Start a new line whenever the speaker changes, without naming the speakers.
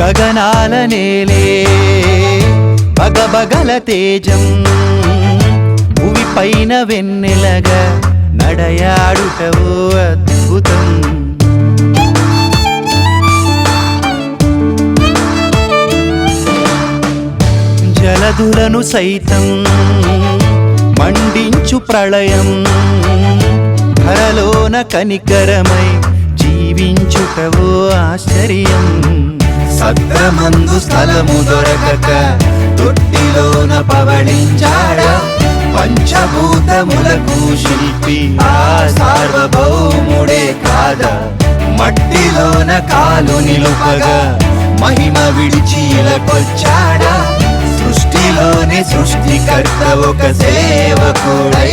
గగనాల నేలే బగబగల తేజం. భూమి పైన వెన్నెలగా నడయాడుటవో అద్భుతం. జలధులను సైతం మండించు ప్రళయం. ధరలోన కనికరమై జీవించుటవో ఆశ్చర్యం. అగ్రమందు స్థలము దొరకక తొట్టిలోన పవణించాడ పంచభూతములకు శిల్పి ఆ సార్వభౌముడే కాద. మట్టిలోన కాలు నిలుపగా మహిమ విడిచి ఇలకొచ్చాడా. సృష్టిలోని సృష్టికర్త ఒక సేవకుడై